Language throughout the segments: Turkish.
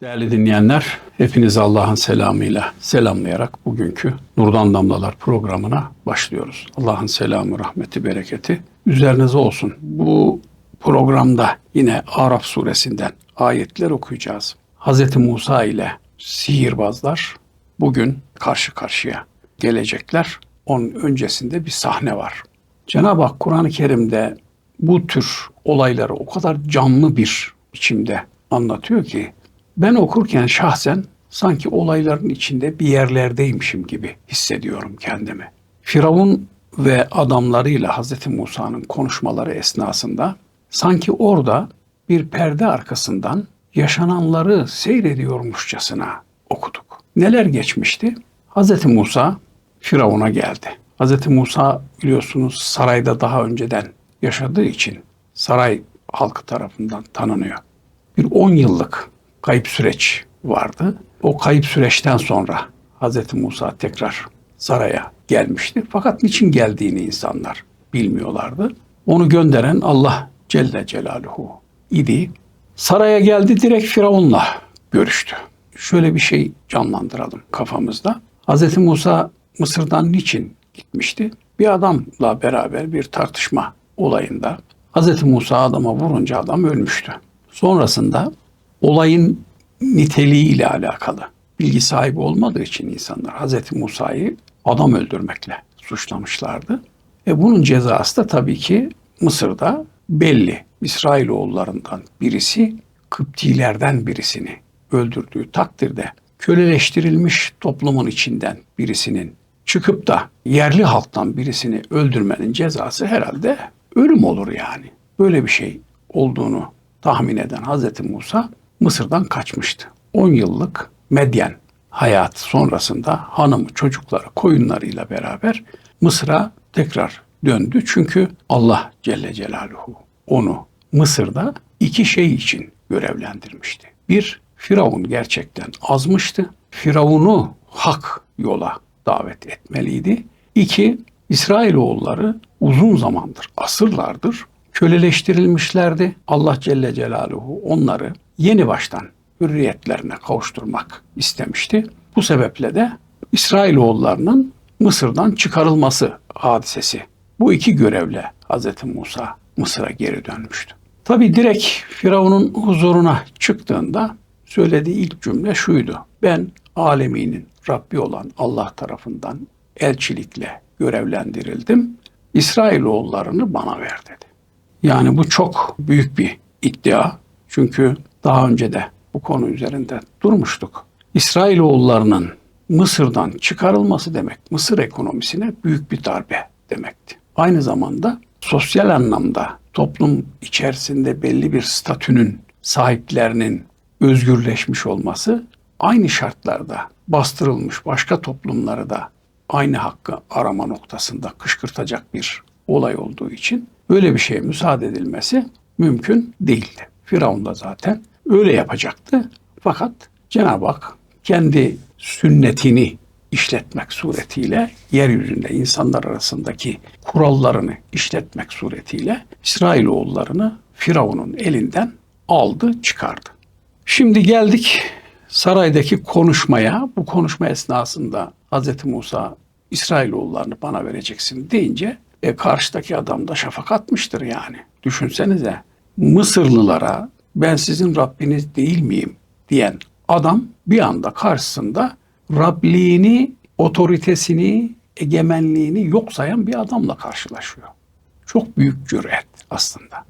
Değerli dinleyenler, hepinizi Allah'ın selamıyla selamlayarak bugünkü Nurdan Damlalar programına başlıyoruz. Allah'ın selamı, rahmeti, bereketi üzerinize olsun. Bu programda yine Araf suresinden ayetler okuyacağız. Hz. Musa ile sihirbazlar bugün karşı karşıya gelecekler. Onun öncesinde bir sahne var. Cenab-ı Hak Kur'an-ı Kerim'de bu tür olayları o kadar canlı bir biçimde anlatıyor ki ben okurken şahsen sanki olayların içinde bir yerlerdeymişim gibi hissediyorum kendimi. Firavun ve adamlarıyla Hz. Musa'nın konuşmaları esnasında sanki orada bir perde arkasından yaşananları seyrediyormuşçasına okuduk. Neler geçmişti? Hz. Musa Firavun'a geldi. Hz. Musa biliyorsunuz sarayda daha önceden yaşadığı için saray halkı tarafından tanınıyor. Bir 10 yıllık kayıp süreç vardı. O kayıp süreçten sonra Hz. Musa tekrar saraya gelmişti. Fakat niçin geldiğini insanlar bilmiyorlardı. Onu gönderen Allah Celle Celaluhu idi. Saraya geldi direkt Firavun'la görüştü. Şöyle bir şey canlandıralım kafamızda. Hz. Musa Mısır'dan niçin gitmişti? Bir adamla beraber bir tartışma olayında Hz. Musa adama vurunca adam ölmüştü. Sonrasında olayın niteliğiyle alakalı bilgi sahibi olmadığı için insanlar Hz. Musa'yı adam öldürmekle suçlamışlardı. E bunun cezası da tabii ki Mısır'da belli. İsrailoğullarından birisi Kıptilerden birisini öldürdüğü takdirde köleleştirilmiş toplumun içinden birisinin çıkıp da yerli halktan birisini öldürmenin cezası herhalde ölüm olur yani. Böyle bir şey olduğunu tahmin eden Hz. Musa Mısır'dan kaçmıştı. 10 yıllık Medyen hayat sonrasında hanımı, çocukları, koyunlarıyla beraber Mısır'a tekrar döndü. Çünkü Allah Celle Celaluhu onu Mısır'da iki şey için görevlendirmişti. Bir, Firavun gerçekten azmıştı. Firavun'u hak yola davet etmeliydi. İki, İsrailoğulları uzun zamandır, asırlardır köleleştirilmişlerdi. Allah Celle Celaluhu onları yeni baştan hürriyetlerine kavuşturmak istemişti. Bu sebeple de İsrailoğullarının Mısır'dan çıkarılması hadisesi. Bu iki görevle Hz. Musa Mısır'a geri dönmüştü. Tabi direkt Firavun'un huzuruna çıktığında söylediği ilk cümle şuydu. Ben aleminin Rabbi olan Allah tarafından elçilikle görevlendirildim. İsrailoğullarını bana ver dedi. Yani bu çok büyük bir iddia. Çünkü daha önce de bu konu üzerinde durmuştuk. İsrailoğullarının Mısır'dan çıkarılması demek Mısır ekonomisine büyük bir darbe demekti. Aynı zamanda sosyal anlamda toplum içerisinde belli bir statünün sahiplerinin özgürleşmiş olması aynı şartlarda bastırılmış başka toplumları da aynı hakkı arama noktasında kışkırtacak bir olay olduğu için böyle bir şeye müsaade edilmesi mümkün değildi. Firavun da zaten öyle yapacaktı. Fakat Cenab-ı Hak kendi sünnetini işletmek suretiyle yeryüzünde insanlar arasındaki kurallarını işletmek suretiyle İsrailoğullarını Firavun'un elinden aldı, çıkardı. Şimdi geldik saraydaki konuşmaya. Bu konuşma esnasında Hz. Musa İsrailoğullarını bana vereceksin deyince e, karşıdaki adam da şafak atmıştır yani. Düşünsenize Mısırlılara ben sizin Rabbiniz değil miyim diyen adam bir anda karşısında Rabliğini, otoritesini, egemenliğini yok sayan bir adamla karşılaşıyor. Çok büyük cüret aslında.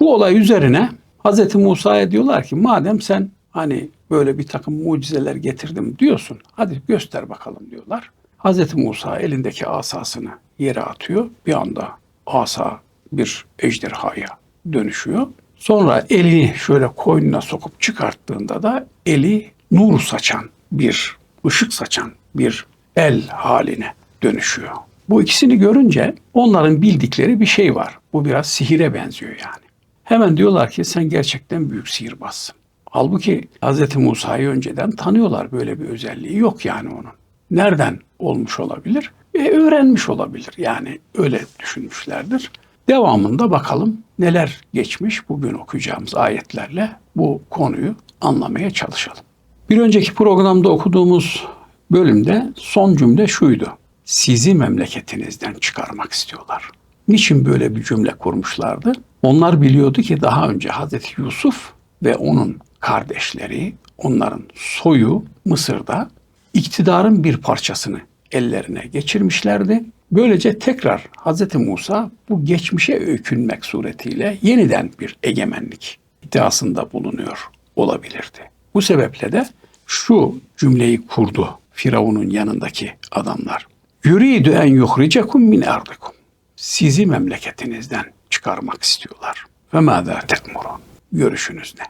Bu olay üzerine Hz. Musa'ya diyorlar ki madem sen hani böyle bir takım mucizeler getirdim diyorsun hadi göster bakalım diyorlar. Hz. Musa elindeki asasını yere atıyor. Bir anda asa bir ejderhaya dönüşüyor. Sonra elini şöyle koynuna sokup çıkarttığında da eli nur saçan bir, ışık saçan bir el haline dönüşüyor. Bu ikisini görünce onların bildikleri bir şey var. Bu biraz sihire benziyor yani. Hemen diyorlar ki sen gerçekten büyük sihirbazsın. Halbuki Hz. Musa'yı önceden tanıyorlar. Böyle bir özelliği yok yani onun. Nereden olmuş olabilir? E, öğrenmiş olabilir. Yani öyle düşünmüşlerdir. Devamında bakalım neler geçmiş bugün okuyacağımız ayetlerle bu konuyu anlamaya çalışalım. Bir önceki programda okuduğumuz bölümde son cümle şuydu. Sizi memleketinizden çıkarmak istiyorlar. Niçin böyle bir cümle kurmuşlardı? Onlar biliyordu ki daha önce Hazreti Yusuf ve onun kardeşleri, onların soyu Mısır'da iktidarın bir parçasını ellerine geçirmişlerdi. Böylece tekrar Hazreti Musa bu geçmişe öykünmek suretiyle yeniden bir egemenlik iddiasında bulunuyor olabilirdi. Bu sebeple de şu cümleyi kurdu Firavun'un yanındaki adamlar. Yuridu en yuhricekum min ardikum. Sizi memleketinizden çıkarmak istiyorlar. Ve mâzâ tetmurun. Görüşünüz ne?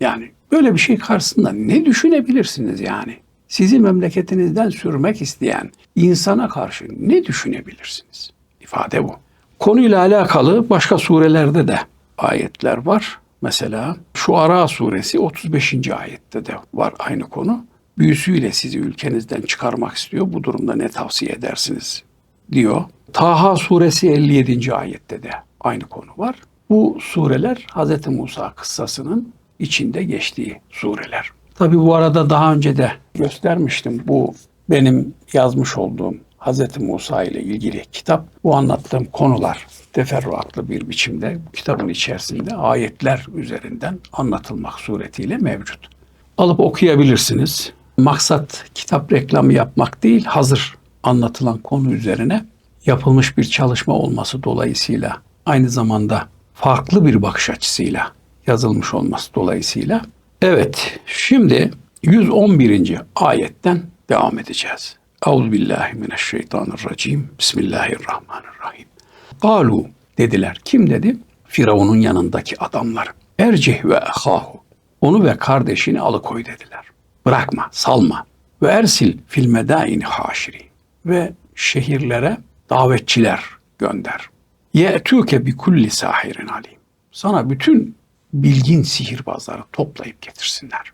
Yani böyle bir şey karşısında ne düşünebilirsiniz yani? Sizi memleketinizden sürmek isteyen insana karşı ne düşünebilirsiniz? İfade bu. Konuyla alakalı başka surelerde de ayetler var. Mesela şu Ara suresi 35. ayette de var aynı konu. Büyüsüyle sizi ülkenizden çıkarmak istiyor. Bu durumda ne tavsiye edersiniz diyor. Taha suresi 57. ayette de aynı konu var. Bu sureler Hz. Musa kıssasının içinde geçtiği sureler. Tabi bu arada daha önce de göstermiştim. Bu benim yazmış olduğum Hz. Musa ile ilgili kitap. Bu anlattığım konular teferruatlı bir biçimde kitabın içerisinde ayetler üzerinden anlatılmak suretiyle mevcut. Alıp okuyabilirsiniz. Maksat kitap reklamı yapmak değil, hazır anlatılan konu üzerine yapılmış bir çalışma olması dolayısıyla aynı zamanda farklı bir bakış açısıyla yazılmış olması dolayısıyla evet şimdi 111. ayetten devam edeceğiz. Euzubillahimineşşeytanirracim. Bismillahirrahmanirrahim. Galu dediler. Kim dedi? Firavun'un yanındaki adamlar. Ercih ve ehahu. Onu ve kardeşini alıkoy dediler. Bırakma, salma. Ve ersil fil medaini haşiri. Ve şehirlere davetçiler gönder. Ye'tûke bi kulli sahirin alim. Sana bütün bilgin sihirbazları toplayıp getirsinler.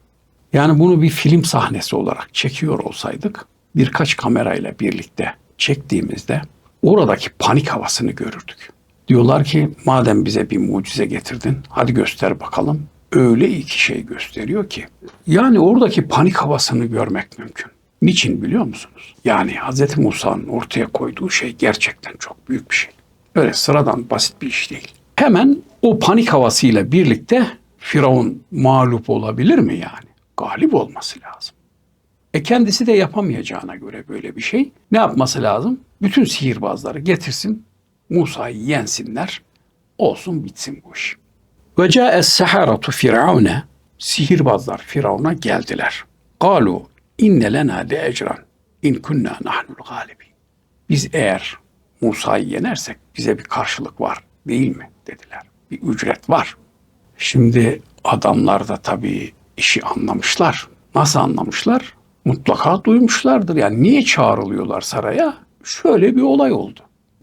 Yani bunu bir film sahnesi olarak çekiyor olsaydık birkaç kamerayla birlikte çektiğimizde oradaki panik havasını görürdük. Diyorlar ki madem bize bir mucize getirdin hadi göster bakalım. Öyle iki şey gösteriyor ki. Yani oradaki panik havasını görmek mümkün. Niçin biliyor musunuz? Yani Hz. Musa'nın ortaya koyduğu şey gerçekten çok büyük bir şey. Öyle sıradan basit bir iş değil. Hemen o panik havasıyla birlikte Firavun mağlup olabilir mi yani? Galip olması lazım. E kendisi de yapamayacağına göre böyle bir şey ne yapması lazım? Bütün sihirbazları getirsin, Musa'yı yensinler, olsun bitsin bu iş. Ve ca'es seharatu firavune sihirbazlar Firavun'a geldiler. Galu inne lena le ecran in kunna nahnul galibi. Biz eğer Musa'yı yenersek bize bir karşılık var değil mi dediler. Bir ücret var. Şimdi adamlar da tabii işi anlamışlar. Nasıl anlamışlar? Mutlaka duymuşlardır. Yani niye çağrılıyorlar saraya? Şöyle bir olay oldu.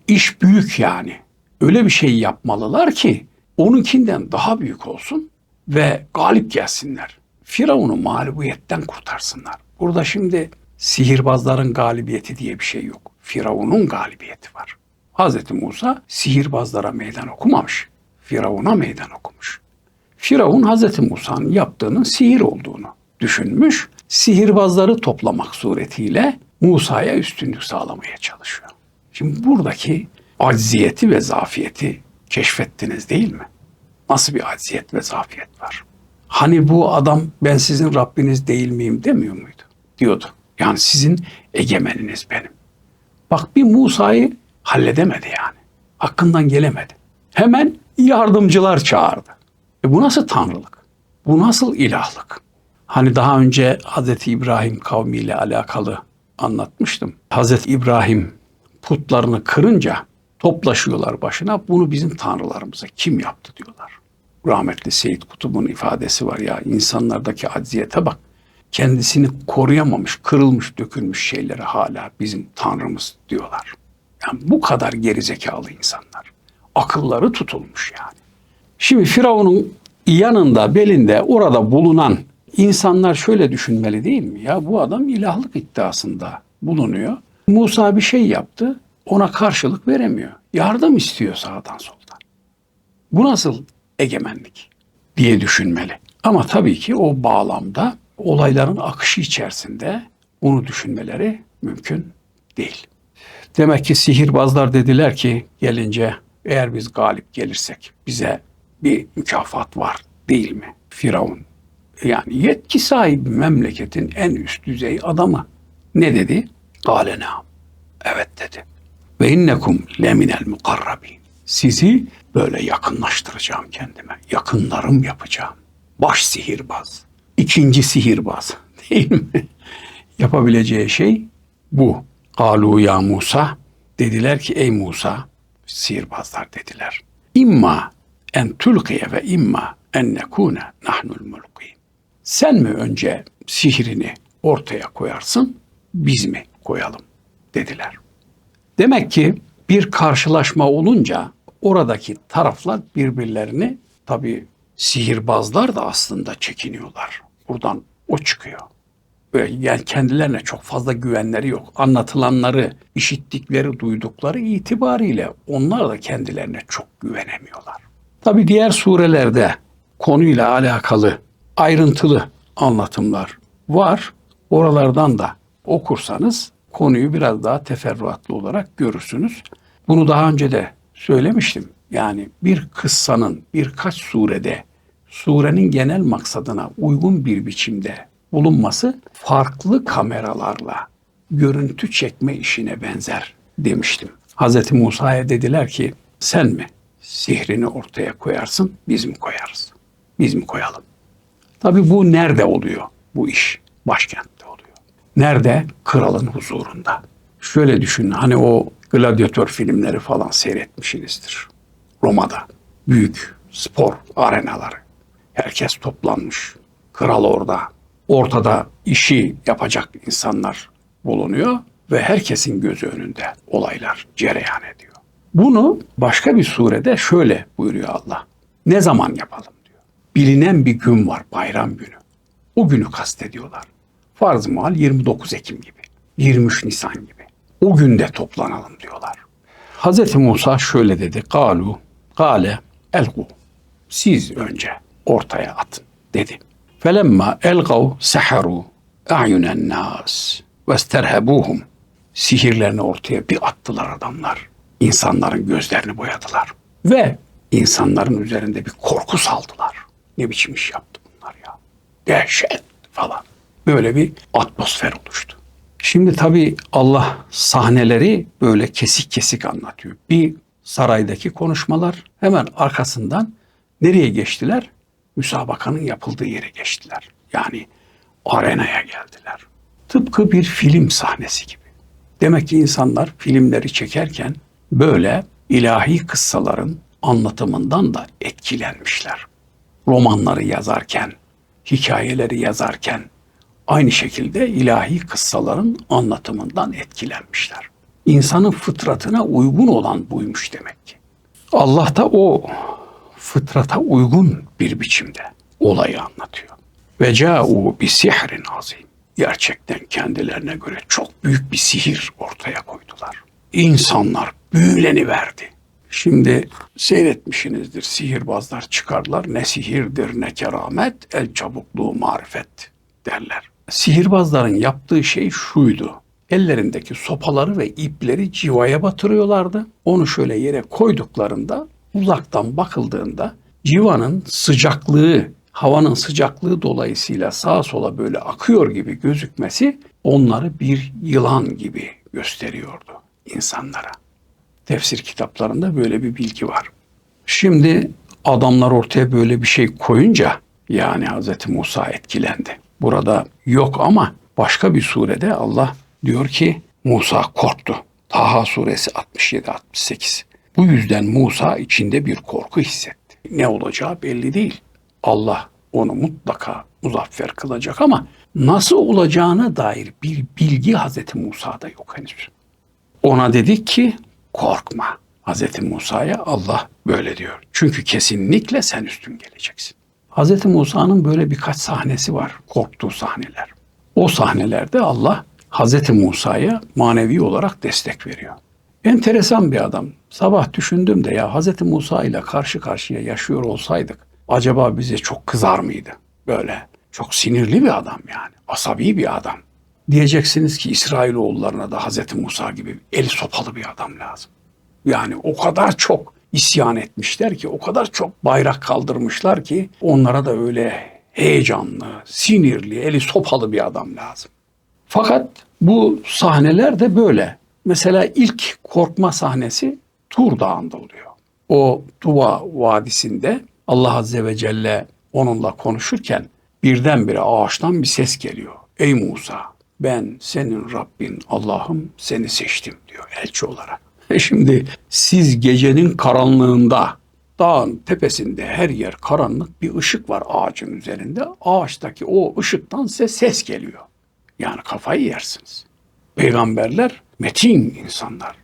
İş büyük yani. Öyle bir şey yapmalılar ki onunkinden daha büyük olsun ve galip gelsinler. Firavun'u mağlubiyetten kurtarsınlar. Burada şimdi sihirbazların galibiyeti diye bir şey yok. Firavun'un galibiyeti var. Hz. Musa sihirbazlara meydan okumamış. Firavun'a meydan okumuş. Firavun Hz. Musa'nın yaptığının sihir olduğunu düşünmüş. Sihirbazları toplamak suretiyle Musa'ya üstünlük sağlamaya çalışıyor. Şimdi buradaki acziyeti ve zafiyeti keşfettiniz değil mi? Nasıl bir acziyet ve zafiyet var? Hani bu adam ben sizin Rabbiniz değil miyim demiyor muydu? Diyordu. Yani sizin egemeniniz benim. Bak bir Musa'yı halledemedi yani. Hakkından gelemedi. Hemen yardımcılar çağırdı. E bu nasıl tanrılık? Bu nasıl ilahlık? Hani daha önce Hazreti İbrahim kavmiyle alakalı anlatmıştım. Hazreti İbrahim putlarını kırınca toplaşıyorlar başına. Bunu bizim tanrılarımıza kim yaptı diyorlar. Rahmetli Seyit Kutub'un ifadesi var ya insanlardaki acziyete bak. Kendisini koruyamamış, kırılmış, dökülmüş şeylere hala bizim tanrımız diyorlar. Yani bu kadar gerizekalı insanlar. Akılları tutulmuş yani. Şimdi Firavun'un yanında, belinde, orada bulunan insanlar şöyle düşünmeli değil mi? Ya bu adam ilahlık iddiasında bulunuyor. Musa bir şey yaptı, ona karşılık veremiyor. Yardım istiyor sağdan soldan. Bu nasıl egemenlik diye düşünmeli. Ama tabii ki o bağlamda olayların akışı içerisinde bunu düşünmeleri mümkün değil. Demek ki sihirbazlar dediler ki gelince eğer biz galip gelirsek bize bir mükafat var değil mi? Firavun yani yetki sahibi memleketin en üst düzey adamı ne dedi? Naam. Evet dedi. Ve innekum leminel mukarrabin. Sizi böyle yakınlaştıracağım kendime. Yakınlarım yapacağım. Baş sihirbaz. ikinci sihirbaz. Değil mi? Yapabileceği şey bu. Galu ya Musa. Dediler ki ey Musa sihirbazlar dediler. İmma en tulkiye ve imma en nekune nahnul mulkin. Sen mi önce sihrini ortaya koyarsın, biz mi koyalım dediler. Demek ki bir karşılaşma olunca oradaki taraflar birbirlerini tabi sihirbazlar da aslında çekiniyorlar. Buradan o çıkıyor. Yani kendilerine çok fazla güvenleri yok. Anlatılanları, işittikleri, duydukları itibariyle onlar da kendilerine çok güvenemiyorlar. Tabi diğer surelerde konuyla alakalı ayrıntılı anlatımlar var. Oralardan da okursanız konuyu biraz daha teferruatlı olarak görürsünüz. Bunu daha önce de söylemiştim. Yani bir kıssanın birkaç surede surenin genel maksadına uygun bir biçimde bulunması farklı kameralarla görüntü çekme işine benzer demiştim. Hz. Musa'ya dediler ki sen mi sihrini ortaya koyarsın biz mi koyarız? Biz mi koyalım? Tabii bu nerede oluyor bu iş? Başkentte oluyor. Nerede? Kralın huzurunda. Şöyle düşünün hani o gladyatör filmleri falan seyretmişsinizdir. Roma'da büyük spor arenaları. Herkes toplanmış. Kral orada. Ortada işi yapacak insanlar bulunuyor ve herkesin gözü önünde olaylar cereyan ediyor. Bunu başka bir surede şöyle buyuruyor Allah. Ne zaman yapalım? bilinen bir gün var bayram günü. O günü kastediyorlar. Farz mal 29 Ekim gibi, 23 Nisan gibi. O günde toplanalım diyorlar. Hz. Musa şöyle dedi. Galu, gale, elgu. Siz önce ortaya atın dedi. Felemma elgav seharu a'yunen nas ve sterhebuhum. Sihirlerini ortaya bir attılar adamlar. İnsanların gözlerini boyadılar. Ve insanların üzerinde bir korku saldılar. Ne biçim iş yaptı bunlar ya. Dehşet falan. Böyle bir atmosfer oluştu. Şimdi tabii Allah sahneleri böyle kesik kesik anlatıyor. Bir saraydaki konuşmalar hemen arkasından nereye geçtiler? Müsabakanın yapıldığı yere geçtiler. Yani arenaya geldiler. Tıpkı bir film sahnesi gibi. Demek ki insanlar filmleri çekerken böyle ilahi kıssaların anlatımından da etkilenmişler romanları yazarken, hikayeleri yazarken aynı şekilde ilahi kıssaların anlatımından etkilenmişler. İnsanın fıtratına uygun olan buymuş demek ki. Allah da o fıtrata uygun bir biçimde olayı anlatıyor. Ve ca'u bi sihrin azim. Gerçekten kendilerine göre çok büyük bir sihir ortaya koydular. İnsanlar büyüleni verdi. Şimdi seyretmişsinizdir sihirbazlar çıkarlar ne sihirdir ne keramet el çabukluğu marifet derler. Sihirbazların yaptığı şey şuydu. Ellerindeki sopaları ve ipleri civaya batırıyorlardı. Onu şöyle yere koyduklarında uzaktan bakıldığında civanın sıcaklığı, havanın sıcaklığı dolayısıyla sağa sola böyle akıyor gibi gözükmesi onları bir yılan gibi gösteriyordu insanlara. Tefsir kitaplarında böyle bir bilgi var. Şimdi adamlar ortaya böyle bir şey koyunca yani Hz. Musa etkilendi. Burada yok ama başka bir surede Allah diyor ki Musa korktu. Taha suresi 67-68. Bu yüzden Musa içinde bir korku hissetti. Ne olacağı belli değil. Allah onu mutlaka muzaffer kılacak ama nasıl olacağına dair bir bilgi Hz. Musa'da yok henüz. Ona dedik ki korkma. Hz. Musa'ya Allah böyle diyor. Çünkü kesinlikle sen üstün geleceksin. Hz. Musa'nın böyle birkaç sahnesi var. Korktuğu sahneler. O sahnelerde Allah Hz. Musa'ya manevi olarak destek veriyor. Enteresan bir adam. Sabah düşündüm de ya Hz. Musa ile karşı karşıya yaşıyor olsaydık acaba bize çok kızar mıydı? Böyle Çok sinirli bir adam yani. Asabi bir adam. Diyeceksiniz ki İsrailoğullarına da Hazreti Musa gibi eli sopalı bir adam lazım. Yani o kadar çok isyan etmişler ki, o kadar çok bayrak kaldırmışlar ki onlara da öyle heyecanlı, sinirli, eli sopalı bir adam lazım. Fakat bu sahneler de böyle. Mesela ilk korkma sahnesi Tur Dağı'nda oluyor. O Tuva Vadisi'nde Allah Azze ve Celle onunla konuşurken birdenbire ağaçtan bir ses geliyor. Ey Musa ben senin Rabbin Allah'ım seni seçtim diyor elçi olarak. E şimdi siz gecenin karanlığında dağın tepesinde her yer karanlık bir ışık var ağacın üzerinde. Ağaçtaki o ışıktan size ses geliyor. Yani kafayı yersiniz. Peygamberler metin insanlar.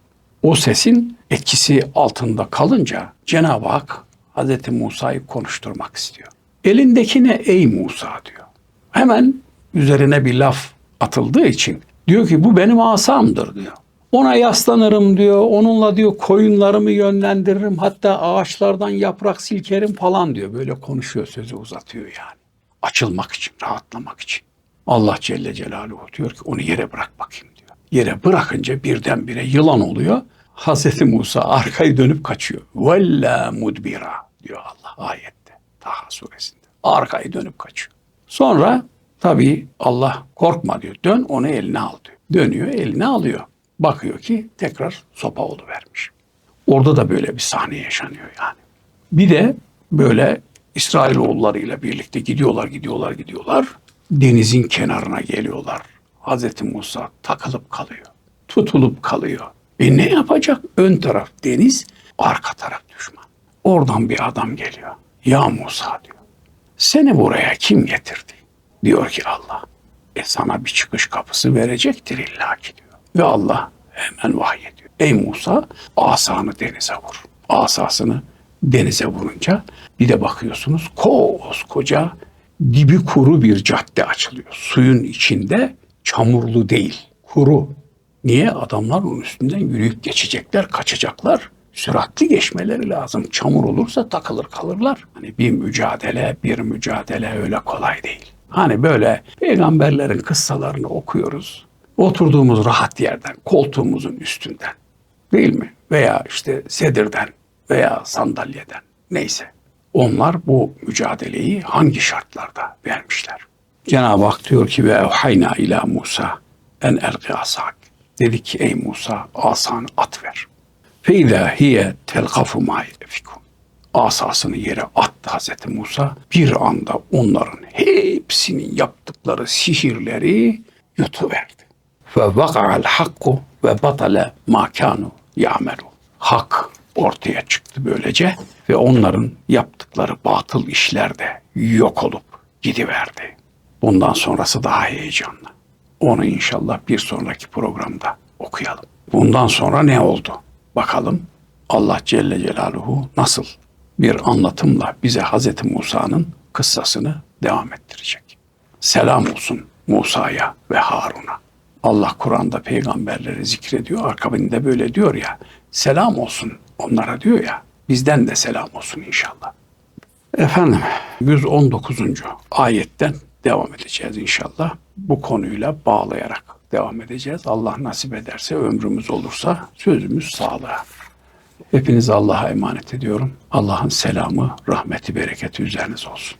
O sesin etkisi altında kalınca Cenab-ı Hak Hz. Musa'yı konuşturmak istiyor. Elindekine ey Musa diyor. Hemen üzerine bir laf atıldığı için diyor ki bu benim asamdır diyor. Ona yaslanırım diyor. Onunla diyor koyunlarımı yönlendiririm. Hatta ağaçlardan yaprak silkerim falan diyor. Böyle konuşuyor sözü uzatıyor yani. Açılmak için, rahatlamak için. Allah Celle Celaluhu diyor ki onu yere bırak bakayım. Yere bırakınca birdenbire yılan oluyor. Hazreti Musa arkayı dönüp kaçıyor. Vella mudbira diyor Allah ayette. Taha suresinde. Arkayı dönüp kaçıyor. Sonra tabii Allah korkma diyor. Dön onu eline al diyor. Dönüyor eline alıyor. Bakıyor ki tekrar sopa vermiş. Orada da böyle bir sahne yaşanıyor yani. Bir de böyle İsrailoğullarıyla birlikte gidiyorlar, gidiyorlar, gidiyorlar. Denizin kenarına geliyorlar. Hazreti Musa takılıp kalıyor. Tutulup kalıyor. E ne yapacak? Ön taraf deniz, arka taraf düşman. Oradan bir adam geliyor. Ya Musa diyor. Seni buraya kim getirdi? Diyor ki Allah. E sana bir çıkış kapısı verecektir illaki diyor. Ve Allah hemen vahyediyor. Ey Musa asanı denize vur. Asasını denize vurunca bir de bakıyorsunuz koskoca dibi kuru bir cadde açılıyor. Suyun içinde çamurlu değil, kuru. Niye? Adamlar onun üstünden yürüyüp geçecekler, kaçacaklar. Süratli geçmeleri lazım. Çamur olursa takılır kalırlar. Hani bir mücadele, bir mücadele öyle kolay değil. Hani böyle peygamberlerin kıssalarını okuyoruz. Oturduğumuz rahat yerden, koltuğumuzun üstünden değil mi? Veya işte sedirden veya sandalyeden neyse. Onlar bu mücadeleyi hangi şartlarda vermişler? Cenab-ı Hak diyor ki ve evhayna ila Musa en elqi asak. Dedi ki ey Musa asanı at ver. Feyda hiye telkafu ma. Asasını yere attı Hazreti Musa. Bir anda onların hepsinin yaptıkları sihirleri yutuverdi. Ve vaka'al hakku ve batale ma kanu ya'melu. Hak ortaya çıktı böylece ve onların yaptıkları batıl işler de yok olup gidiverdi. Bundan sonrası daha heyecanlı. Onu inşallah bir sonraki programda okuyalım. Bundan sonra ne oldu? Bakalım Allah Celle Celaluhu nasıl bir anlatımla bize Hz. Musa'nın kıssasını devam ettirecek. Selam olsun Musa'ya ve Harun'a. Allah Kur'an'da peygamberleri zikrediyor. Akabinde böyle diyor ya. Selam olsun onlara diyor ya. Bizden de selam olsun inşallah. Efendim 119. ayetten devam edeceğiz inşallah. Bu konuyla bağlayarak devam edeceğiz. Allah nasip ederse ömrümüz olursa sözümüz sağlığa. Hepinizi Allah'a emanet ediyorum. Allah'ın selamı, rahmeti, bereketi üzeriniz olsun.